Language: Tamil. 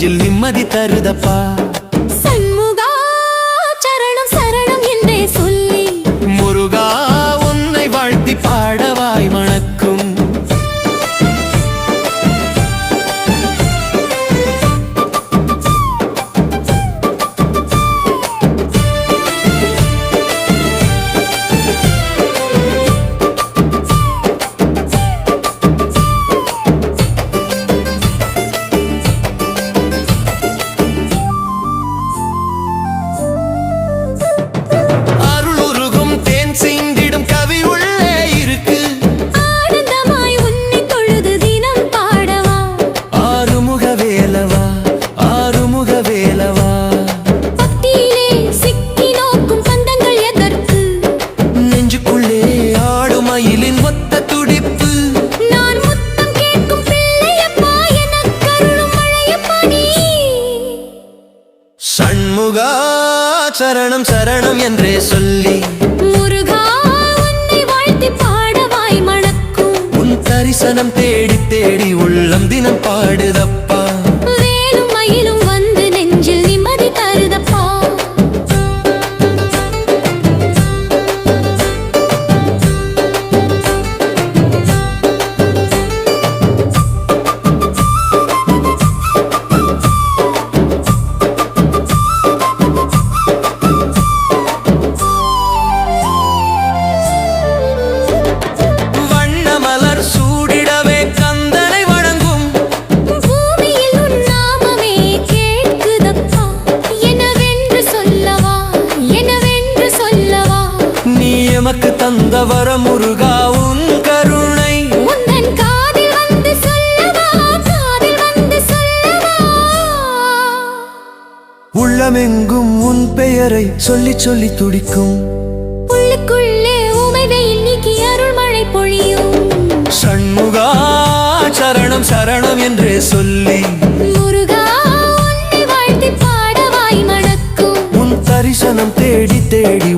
நெஞ்சில் நிம்மதி தருதப்பா. சண்முகா சரணம் சரணம் என்றே சொல்லி. முருகா உன்னை வாழ்த்தி பாடவாய் மணக்கும். உன் தரிசனம் தேடி தேடி உள்ளம் தினம் பாடுதப்பா வர முருகா உன் கருணை. உள்ளமெங்கும் உன் பெயரை சொல்லி சொல்லி துடிக்கும். உள்ளுக்குள்ளே உமை வெயில் நீக்கி அருள் மழை பொழியும். சண்முகா சரணம் சரணம் என்றே சொல்லி. முருகா உன்னை வாழ்த்தி பாடவாய் மணக்கும். உன் தரிசனம் தேடி தேடி